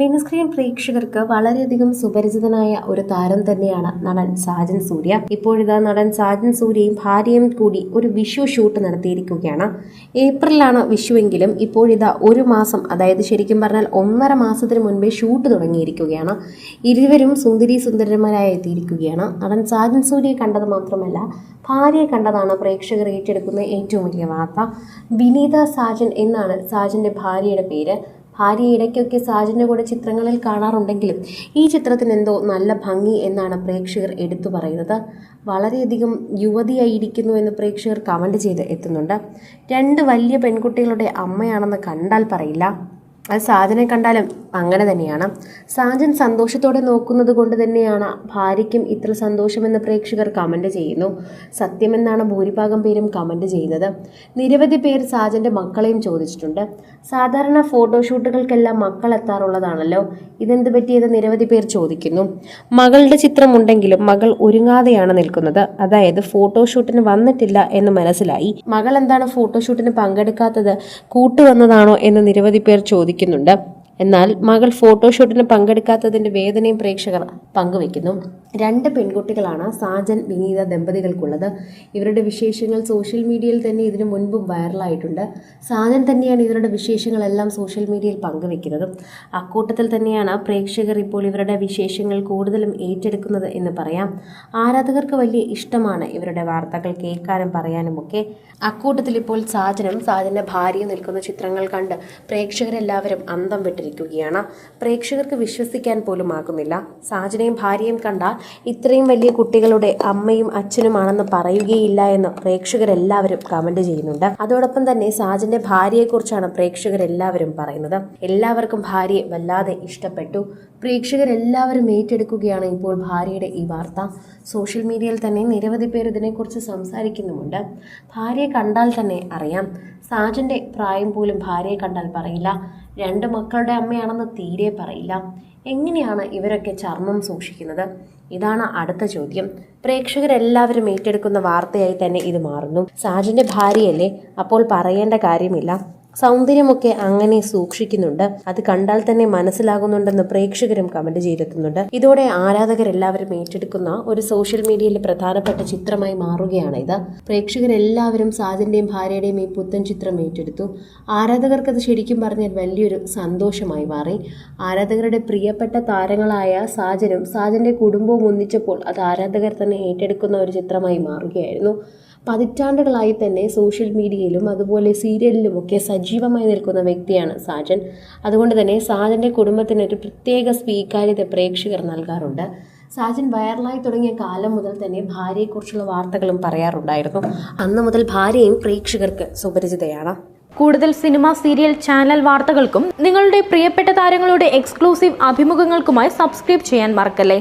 Mini screen പ്രേക്ഷകർക്ക് വളരെയധികം സുപരിചിതനായ ഒരു താരം തന്നെയാണ് നടൻ സാജൻ സൂര്യ. ഇപ്പോഴിതാ നടൻ സാജൻ സൂര്യയും ഭാര്യയും കൂടി ഒരു വിഷു ഷൂട്ട് നടത്തിയിരിക്കുകയാണ്. ഏപ്രിലാണ് വിഷുവെങ്കിലും ഇപ്പോഴിതാ ഒരു മാസം അതായത് ശരിക്കും പറഞ്ഞാൽ ഒന്നര മാസത്തിന് മുൻപേ ഷൂട്ട് തുടങ്ങിയിരിക്കുകയാണ്. ഇരുവരും സുന്ദരി സുന്ദരന്മാരായി എത്തിയിരിക്കുകയാണ്. നടൻ സാജൻ സൂര്യയെ കണ്ടത് മാത്രമല്ല ഭാര്യയെ കണ്ടതാണ് പ്രേക്ഷകർ ഏറ്റെടുക്കുന്ന ഏറ്റവും വലിയ വാർത്ത. വിനീത സാജൻ എന്നാണ് സാജന്റെ ഭാര്യയുടെ പേര്. ഭാര്യ ഇടയ്ക്കൊക്കെ സാജന്റെ കൂടെ ചിത്രങ്ങളിൽ കാണാറുണ്ടെങ്കിലും ഈ ചിത്രത്തിന് എന്തോ നല്ല ഭംഗി എന്നാണ് പ്രേക്ഷകർ എടുത്തു പറയുന്നത്. വളരെയധികം യുവതിയായിരിക്കുന്നു എന്ന് പ്രേക്ഷകർ കമന്റ് ചെയ്ത് എത്തുന്നുണ്ട്. രണ്ട് വലിയ പെൺകുട്ടികളുടെ അമ്മയാണെന്ന് കണ്ടാൽ പറയില്ല. അത് സാജനെ കണ്ടാലും അങ്ങനെ തന്നെയാണ്. സാജൻ സന്തോഷത്തോടെ നോക്കുന്നത് കൊണ്ട് തന്നെയാണ് ഭാര്യയ്ക്കും ഇത്ര സന്തോഷമെന്ന് പ്രേക്ഷകർ കമന്റ് ചെയ്യുന്നു. സത്യമെന്നാണ് ഭൂരിഭാഗം പേരും കമന്റ് ചെയ്യുന്നത്. നിരവധി പേർ സാജന്റെ മക്കളെയും ചോദിച്ചിട്ടുണ്ട്. സാധാരണ ഫോട്ടോഷൂട്ടുകൾക്കെല്ലാം മക്കൾ എത്താറുള്ളതാണല്ലോ. ഇതെന്ത് പറ്റിയത് നിരവധി പേർ ചോദിക്കുന്നു. മകളുടെ ചിത്രം ഉണ്ടെങ്കിലും മകൾ ഒരുങ്ങാതെയാണ് നിൽക്കുന്നത്. അതായത് ഫോട്ടോഷൂട്ടിന് വന്നിട്ടില്ല എന്ന് മനസ്സിലായി. മകൾ എന്താണ് ഫോട്ടോഷൂട്ടിന് പങ്കെടുക്കാത്തത്? കൂട്ടുവന്നതാണോ എന്ന് നിരവധി പേർ ചോദിക്കുന്നുണ്ട് എന്നാൽ മകൾ ഫോട്ടോഷൂട്ടിന് പങ്കെടുക്കാത്തതിന്റെ വേദനയും പ്രേക്ഷകർ പങ്കുവെക്കുന്നു രണ്ട് പെൺകുട്ടികളാണ് സാജൻ വിനീത ദമ്പതികൾക്കുള്ളത്. ഇവരുടെ വിശേഷങ്ങൾ സോഷ്യൽ മീഡിയയിൽ തന്നെ ഇതിനു മുൻപും വൈറലായിട്ടുണ്ട്. സാജൻ തന്നെയാണ് ഇവരുടെ വിശേഷങ്ങളെല്ലാം സോഷ്യൽ മീഡിയയിൽ പങ്കുവെക്കുന്നത്. അക്കൂട്ടത്തിൽ തന്നെയാണ് പ്രേക്ഷകർ ഇപ്പോൾ ഇവരുടെ വിശേഷങ്ങൾ കൂടുതലും ഏറ്റെടുക്കുന്നത് എന്ന് പറയാം. ആരാധകർക്ക് വലിയ ഇഷ്ടമാണ് ഇവരുടെ വാർത്തകൾ കേൾക്കാനും പറയാനുമൊക്കെ. അക്കൂട്ടത്തിൽ ഇപ്പോൾ സാജനും സാജന്റെ ഭാര്യയും നിൽക്കുന്ന ചിത്രങ്ങൾ കണ്ട് പ്രേക്ഷകരെല്ലാവരും അന്തം വിട്ടിരിക്കുകയാണ്. പ്രേക്ഷകർക്ക് വിശ്വസിക്കാൻ പോലും ആകുന്നില്ല സാജനെയും ഭാര്യയും കണ്ടാൽ ഇത്രയും വലിയ കുട്ടികളുടെ അമ്മയും അച്ഛനുമാണെന്ന് പറയുകയില്ല എന്ന് പ്രേക്ഷകരെല്ലാവരും കമന്റ് ചെയ്യുന്നുണ്ട്. അതോടൊപ്പം തന്നെ സാജന്റെ ഭാര്യയെക്കുറിച്ചാണ് പ്രേക്ഷകരെല്ലാവരും പറയുന്നത്. എല്ലാവർക്കും ഭാര്യയെ വല്ലാതെ ഇഷ്ടപ്പെട്ടു. പ്രേക്ഷകരെല്ലാവരും ഏറ്റെടുക്കുകയാണ് ഇപ്പോൾ ഭാര്യയുടെ ഈ വാർത്ത. സോഷ്യൽ മീഡിയയിൽ തന്നെ നിരവധി പേർ ഇതിനെക്കുറിച്ച് സംസാരിക്കുന്നുമുണ്ട്. ഭാര്യയെ കണ്ടാൽ തന്നെ അറിയാം. സാജന്റെ പ്രായം പോലും ഭാര്യയെ കണ്ടാൽ പറയില്ല. രണ്ട് മക്കളുടെ അമ്മയാണെന്ന് തീരെ പറയില്ല. എങ്ങനെയാണ് ഇവരൊക്കെ ചർമ്മം സൂക്ഷിക്കുന്നത്? ഇതാണ് അടുത്ത ചോദ്യം. പ്രേക്ഷകരെല്ലാവരും ഏറ്റെടുക്കുന്ന വാർത്തയായി തന്നെ ഇത് മാറുന്നു. സാജന്റെ ഭാര്യയല്ലേ? അപ്പോൾ പറയേണ്ട കാര്യമില്ല. സൗന്ദര്യമൊക്കെ അങ്ങനെ സൂക്ഷിക്കുന്നുണ്ട്. അത് കണ്ടാൽ തന്നെ മനസ്സിലാകുന്നുണ്ടെന്ന് പ്രേക്ഷകരും കമന്റ് ചെയ്തെത്തുന്നുണ്ട് ഇതോടെ ആരാധകരെല്ലാവരും ഏറ്റെടുക്കുന്ന ഒരു സോഷ്യൽ മീഡിയയിലെ പ്രധാനപ്പെട്ട ചിത്രമായി മാറുകയാണ് ഇത് പ്രേക്ഷകരെല്ലാവരും സാജന്റെയും ഭാര്യയുടെയും ഈ പുത്തൻ ചിത്രം ഏറ്റെടുത്തു. ആരാധകർക്ക് അത് ശരിക്കും പറഞ്ഞാൽ വലിയൊരു സന്തോഷമായി മാറി. ആരാധകരുടെ പ്രിയപ്പെട്ട താരങ്ങളായ സാജനും സാജന്റെ കുടുംബവും ഒന്നിച്ചപ്പോൾ അത് ആരാധകർ തന്നെ ഏറ്റെടുക്കുന്ന ഒരു ചിത്രമായി മാറുകയായിരുന്നു. പതിറ്റാണ്ടുകളായി തന്നെ സോഷ്യൽ മീഡിയയിലും അതുപോലെ സീരിയലിലും ഒക്കെ സജീവമായി നിൽക്കുന്ന വ്യക്തിയാണ് സാജൻ. അതുകൊണ്ട് തന്നെ സാജന്റെ കുടുംബത്തിന് ഒരു പ്രത്യേക സ്വീകാര്യത പ്രേക്ഷകർ നൽകാറുണ്ട്. സാജൻ വൈറലായി തുടങ്ങിയ കാലം മുതൽ തന്നെ ഭാര്യയെക്കുറിച്ചുള്ള വാർത്തകളും പറയാറുണ്ടായിരുന്നു. അന്ന് മുതൽ ഭാര്യയും പ്രേക്ഷകർക്ക് സുപരിചിതയാണ്. കൂടുതൽ സിനിമ സീരിയൽ ചാനൽ വാർത്തകൾക്കും നിങ്ങളുടെ പ്രിയപ്പെട്ട താരങ്ങളുടെ എക്സ്ക്ലൂസീവ് അഭിമുഖങ്ങൾക്കുമായി സബ്സ്ക്രൈബ് ചെയ്യാൻ മറക്കല്ലേ?